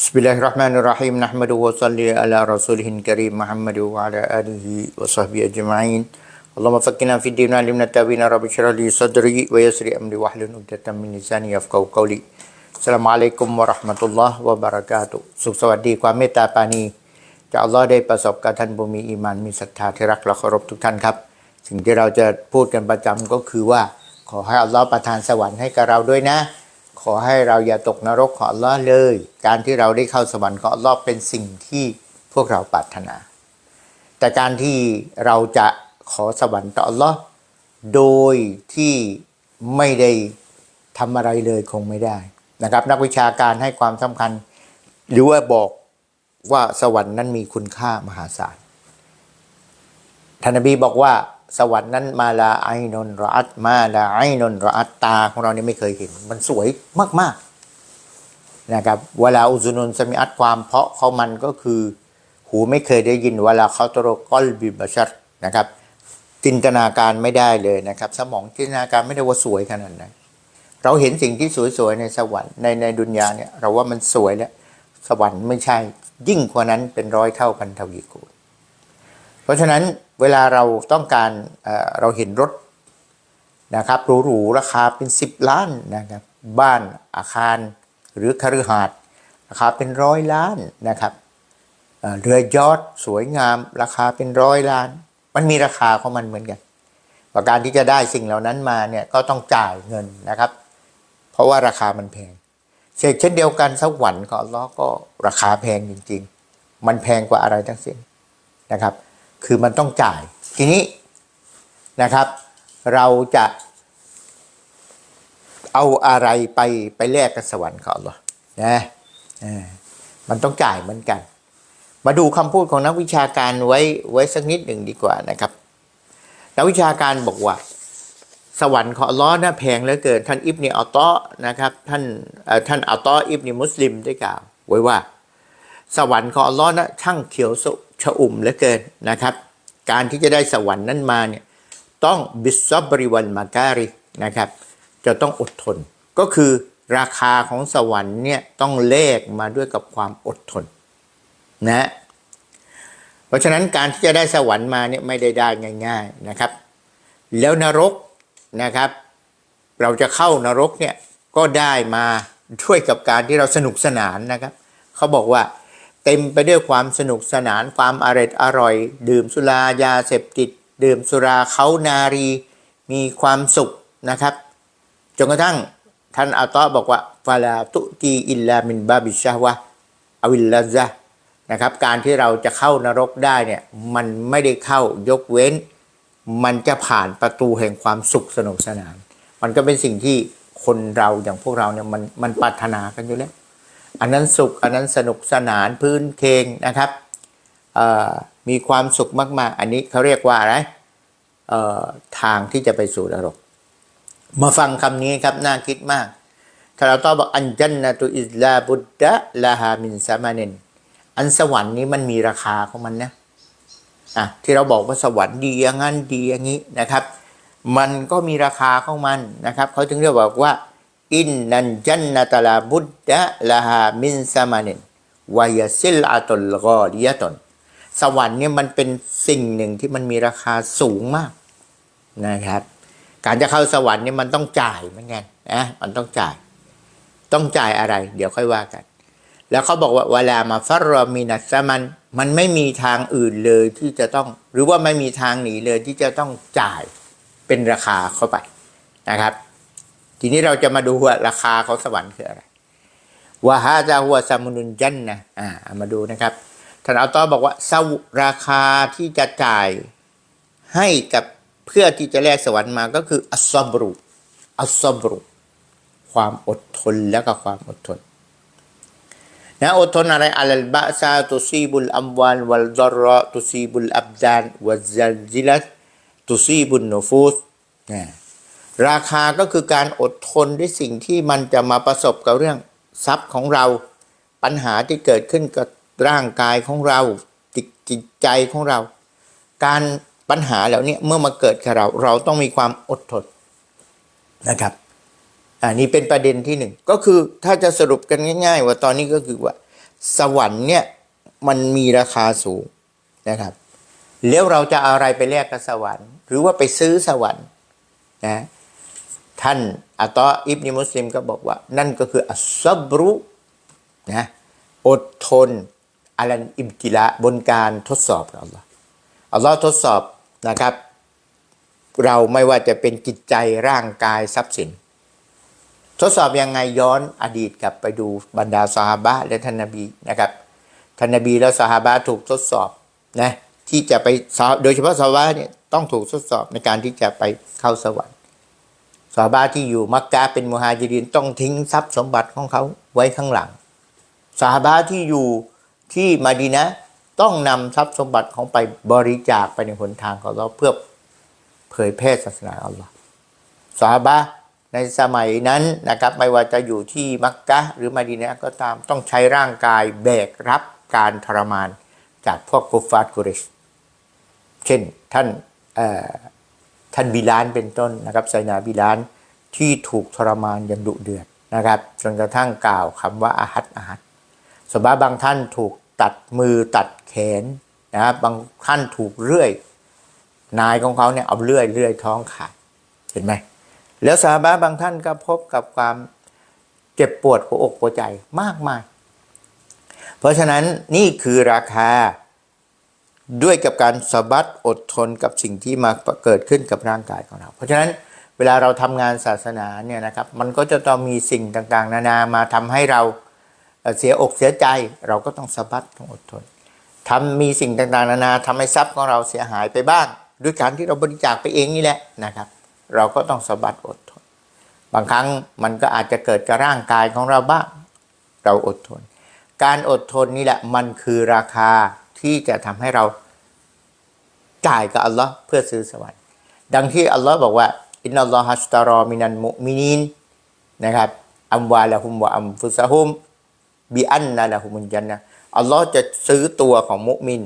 Bismillahirrahmanirrahim. Nahmadu wa salli ala rasulihin karim Muhammadu wa ala alihi wa sahbihi ajma'in. Allahumma fakkina fid din alimna tawina rabbi syrah li sadri wa yasri amri wa hlun uqdatan min lisani yafqahu สสวัสดีความเมตตาปานีจากอัลลอฮ์ได้ประสบกับท่านผู้มีอีมานมีศรัทธาที่รักและเคารพทุกท่านครับ สิ่งที่เราจะพูดกันประจำก็คือว่า ขอให้อัลลอฮ์ประทานสวรรค์ให้กับเราด้วยนะ ขอให้เราอย่าตกนรกของอัลลอฮ์เลย การที่เราได้เข้าสวรรค์ของอัลลอฮ์เป็นสิ่งที่พวกเราปรารถนา แต่การที่เราจะขอสวรรค์ต่ออัลลอฮ์โดยที่ไม่ได้ทำอะไรเลยคงไม่ได้นะครับ นักวิชาการให้ความสำคัญ หรือว่าบอกว่าสวรรค์นั้นมีคุณค่ามหาศาลท่านนบีบอกว่า สวรรค์นั้นมาลาไอนนรอัตมาลาไอนนรอัตตาของเราเนี่ยไม่เคยเห็น มันสวยมากๆนะครับเวลาอุซุนนสมิอัตความเพราะเขามันก็คือ หูไม่เคยได้ยินเวลาเขาตโรกอลบิบชัดนะครับ จินตนาการไม่ได้เลยนะครับ สมองจินตนาการไม่ได้ว่าสวยขนาดไหนเราเห็นสิ่งที่สวยๆในสวรรค์ในในดุนยาเนี่ยเราว่ามันสวยแล้วสวรรค์ไม่ใช่ยิ่งกว่านั้นเป็นร้อยเท่าพันทวีคูณเพราะฉะนั้น เวลาเราต้องการเอ่อเราเห็นรถนะครับหรูๆราคาเป็น 10 ล้านนะครับบ้านอาคารหรือคฤหาสน์ราคาเป็นร้อยล้านนะครับเเรือยอทสวยงามราคาเป็นร้อยล้าน มันมีราคาของมันเหมือนกันประการที่จะได้สิ่งเหล่านั้นมาเนี่ยก็ต้องจ่ายเงินนะครับ เพราะว่าราคามันแพงเช่นเช่นเดียวกันสวรรค์ของอัลลอฮ์ก็ราคาแพงจริง ๆ มันแพงกว่าอะไรทั้งสิ้นนะครับ คือมันต้องจ่าย ทีนี้นะครับ เราจะเอาอะไรไปไปแลกกับสวรรค์ของอัลลอนะมันต้องจ่ายเหมือนกัน มาดูคำพูดของนักวิชาการไว้ไว้สักนิดหนึ่งดีกว่านะครับ นักวิชาการบอกว่า สวรรค์ของอัลลอฮ์นะแพงเหลือเกิน ท่านอิบเนีอัลตอนะครับ ท่านเอ่อท่านอัลตออิบเนีมุสลิมได้กล่าว ไว้ว่า สวรรค์ของอัลลอฮ์นะช่างเขียวสุ ชอุ่มเหลือเกินนะครับ การที่จะได้สวรรค์นั้นมาเนี่ยต้องบิสซับบริวันมาการินะครับ จะต้องอดทน ก็คือราคาของสวรรค์เนี่ยต้องแลกมาด้วยกับความอดทนนะเพราะฉะนั้นการที่จะได้สวรรค์มาเนี่ยไม่ได้ได้ง่าย ๆนะครับ แล้วนรกนะครับ เราจะเข้านรกเนี่ยก็ได้มาด้วยกับการที่เราสนุกสนานนะครับ เขาบอกว่า เต็มไปด้วยความสนุกสนานความอร่อยอร่อย ดื่มสุรายาเสพติด ดื่มสุราเขานารี มีความสุขนะครับจนกระทั่งท่านอัลตอบอกว่าฟาลาตุกีอิลลามินบาบิชาวะอวิลลาซะนะครับการที่เราจะเข้านรกได้เนี่ยมันไม่ได้เข้ายกเว้น มันจะผ่านประตูแห่งความสุขสนุกสนาน มันก็เป็นสิ่งที่คนเราอย่างพวกเราเนี่ยมันมันปรารถนากันอยู่แล้ว อันนั้นสุข อันนั้นสนุกสนานพื้นเพลงนะครับมีความสุขมากๆ อันนี้เขาเรียกว่าอะไรทางที่จะไปสู่นรก มาฟังคำนี้ครับน่าคิดมากถ้าเราตอบบอกอันจันนตุอิสลาบุดดะลาฮามินซามาเนนอันสวรรค์นี้มันมีราคาของมันนะอะที่เราบอกว่าสวรรค์ดีอย่างนั้นดีอย่างนี้นะครับ มันก็มีราคาของมันนะครับเขาถึงเรียกบอกว่า อินนันจันนตลาบุดดะลาฮามินซามาเนนวายซิลอาตุลกอดียตน สวรรค์เนี่ยมันเป็นสิ่งหนึ่งที่มันมีราคาสูงมากนะครับ การจะเข้าสวรรค์เนี่ยมันต้องจ่ายเหมือนกันนะมันต้องจ่าย ต้องจ่ายอะไร เดี๋ยวค่อยว่ากัน แล้วเขาบอกว่าเวลามาฟัรรอมินัสมันมันไม่มีทางอื่นเลยที่จะต้อง หรือว่าไม่มีทางหนีเลยที่จะต้องจ่ายเป็นราคาเข้าไปนะครับ ทีนี้เราจะมาดูว่าราคาของสวรรค์คืออะไรวะฮาจาหัวซามุนุนจันนะอ่ามาดูนะครับท่านอัลตอบอกว่าสวราคาที่จะจ่ายให้กับเพื่อที่จะแลกสวรรค์มาก็คืออัสซบรุอัสซบรุความอดทนแล้วก็ความอดทนนะอดทนอะไรอัลบะซาตุซีบุลอัมวานวัลดรอตุซีบุลอับดานวัลซัลจิลัตตุซีบุลนูฟูสนะ ราคาก็คือการอดทนด้วยสิ่งที่มันจะมาประสบกับเรื่องทรัพย์ของเรา ปัญหาที่เกิดขึ้นกับร่างกายของเราจิตจิตใจของเรา การปัญหาเหล่านี้เมื่อมาเกิดกับเรา เราต้องมีความอดทนนะครับอันนี้เป็นประเด็นที่หนึ่งก็คือถ้าจะสรุปกันง่าย ๆ ว่าตอนนี้ก็คือว่า สวรรค์เนี่ยมันมีราคาสูงนะครับ แล้วเราจะเอาอะไรไปแลกกับสวรรค์ หรือว่าไปซื้อสวรรค์นะ ท่านอัตออิบนิมุสลิมก็บอกว่า นั่นก็คืออัสบรุนะอดทนอัลันอิมติละบนการทดสอบของอัลลอฮ์อัลลอฮ์ทดสอบนะครับ เราไม่ว่าจะเป็นจิตใจร่างกายทรัพย์สิน ทดสอบยังไงย้อนอดีตกลับไปดูบรรดาสหาบะและท่านนบีนะครับท่านนบีและสหาบะถูกทดสอบนะที่จะไปโดยเฉพาะสหาบะเนี่ยต้องถูกทดสอบในการที่จะไปเข้าสวรรค์ สาบะที่อยู่มักกะเป็นมุฮาจิรินต้องทิ้งทรัพย์สมบัติของเขาไว้ข้างหลังสาบะที่อยู่ที่มาดีนะต้องนำทรัพย์สมบัติของไปบริจาคไปในหนทางของเราเพื่อเผยแพร่ศาสนาอัลลอฮ์สาบะในสมัยนั้นนะครับไม่ว่าจะอยู่ที่มักกะหรือมาดีนะก็ตามต้องใช้ร่างกายแบกรับการทรมานจากพวกกุฟฟาร์กุเรชเช่นท่านออ ท่านบิลานเป็นต้นนะครับไซนาบิลานที่ถูกทรมานอย่างดุเดือดนะครับจนกระทั่งกล่าวคำว่าอาหัดอาหัดสบาบางท่านถูกตัดมือตัดแขนนะครับบางท่านถูกเลื่อย นายของเขาเนี่ยเอาเลื่อยเลื่อยท้องขาดเห็นไหมแล้วสาบะบางท่านก็พบกับความเจ็บปวดหัวอกหัวใจมากมาย เพราะฉะนั้นนี่คือราคา ด้วยกับการสะบัดอดทนกับสิ่งที่มาเกิดขึ้นกับร่างกายของเรา เพราะฉะนั้นเวลาเราทำงานศาสนาเนี่ยนะครับมันก็จะต้องมีสิ่งต่างๆ นานามาทำให้เราเสียอกเสียใจ เราก็ต้องสะบัดต้องอดทนทำมีสิ่งต่างๆ นานาทำให้ทรัพย์ของเราเสียหายไปบ้าง ด้วยการที่เราบริจาคไปเองนี่แหละนะครับ เราก็ต้องสะบัดอดทน บางครั้งมันก็อาจจะเกิดกับร่างกายของเราบ้าง เราอดทน การอดทนนี่แหละมันคือราคา ที่จะทำให้เราจ่ายกับอัลลอฮ์เพื่อซื้อสวรรค์ดังที่อัลลอฮ์บอกว่าอินนัลลอฮัสตารอมินันมุมินีนนะครับอัมวาละฮุมวะอัมฟุซะฮุมบิอันนะละฮุมุนจันนะอัลลอฮ์จะซื้อตัวของมุมิน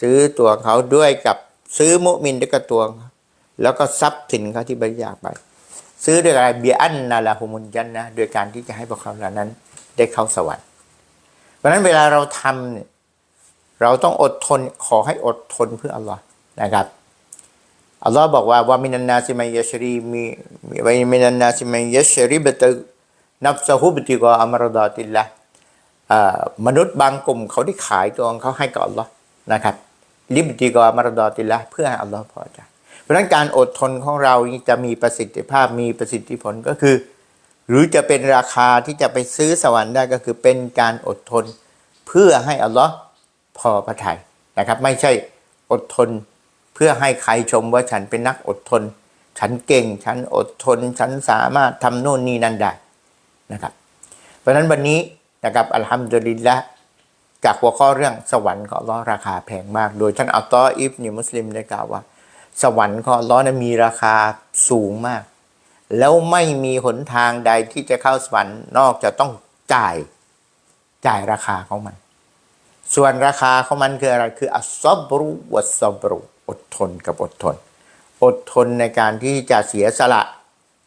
ซื้อตัวเขาด้วยกับซื้อมุมินด้วยกับตัว แล้วก็ทรัพย์สินเขาที่บริจาคไป ซื้อด้วยอะไรบียอันนาลาฮุมุนยันนะโดยการที่จะให้พวกเขาเหล่านั้นได้เข้าสวรรค์เพราะฉะนั้นเวลาเราทำเนี่ย เราต้องอดทนขอให้อดทนเพื่ออัลลอฮ์นะครับอัลลอฮ์บอกว่าว่ามินันนาซิมัยยชรีมีว่ามินันนาซิมัยยชรีบตะนับซะฮุบติกออัมรดาติลละมนุษย์บางกลุ่มเขาได้ขายตัวของเขาให้กับอัลลอฮ์นะครับลิบติกออัมรดาติลละเพื่อให้อัลลอฮ์พอใจเพราะฉะนั้นการอดทนของเรานี่จะมีประสิทธิภาพมีประสิทธิผลก็คือ หรือจะเป็นราคาที่จะไปซื้อสวรรค์ได้ก็คือเป็นการอดทนเพื่อให้อัลลอฮ์ พอพระทัยนะครับไม่ใช่อดทนเพื่อให้ใครชมว่าฉันเป็นนักอดทน ฉันเก่ง ฉันอดทน ฉันสามารถทำโน่นนี่นั่นได้นะครับ เพราะฉะนั้นวันนี้นะครับอัลฮัมดุลิลละจากหัวข้อเรื่องสวรรค์ของลอราคาแพงมาก โดยท่านอัลตออิบนิมุสลิมได้กล่าวว่า สวรรค์ของลอนั้นมีราคาสูงมาก แล้วไม่มีหนทางใดที่จะเข้าสวรรค์นอกจากต้องจ่ายจ่ายราคาของมัน ส่วนราคาของมันคืออะไรคืออัสบรุวัสบรุอดทนกับอดทน อดทนในการที่จะเสียสละ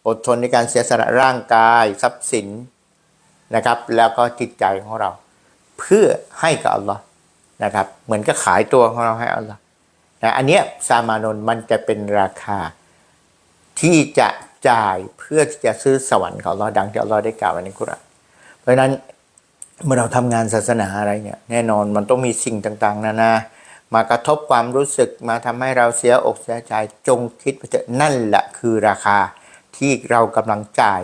อดทนในการเสียสละร่างกายทรัพย์สินนะครับ แล้วก็จิตใจของเรา เพื่อให้กับอัลลอฮ์นะครับ เหมือนกับขายตัวของเราให้อัลลอฮ์นะอันนี้ซามานนมันจะเป็นราคาที่จะจ่ายเพื่อที่จะซื้อสวรรค์ของเราดังที่อัลลอฮ์ได้กล่าวไว้ในกุรอานเพราะฉะนั้น เมื่อเราทำงานศาสนาอะไรเนี่ยแน่นอนมันต้องมีสิ่งต่างๆ นานามากระทบความรู้สึกมาทำให้เราเสียอกเสียใจจงคิดว่าจะนั่นแหละคือราคาที่เรากำลังจ่าย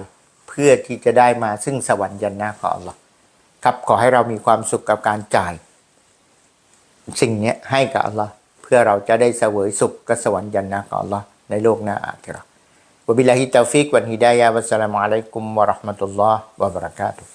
เพื่อที่จะได้มาซึ่งสวรรค์ยันนาของอัลลอฮ์ครับขอให้เรามีความสุขกับการจ่าย สิ่งนี้ให้กับอัลลอฮ์เพื่อเราจะได้เสวยสุขกับสวรรค์ยันนะของอัลลอฮ์ในโลกหน้าอาคิเราะห์วะบิลลาฮิตตอฟิกวันฮิดายะวัสสลามุอะลัยกุมวะราะห์มะตุลลอฮ์วะบะเราะกาตุฮ์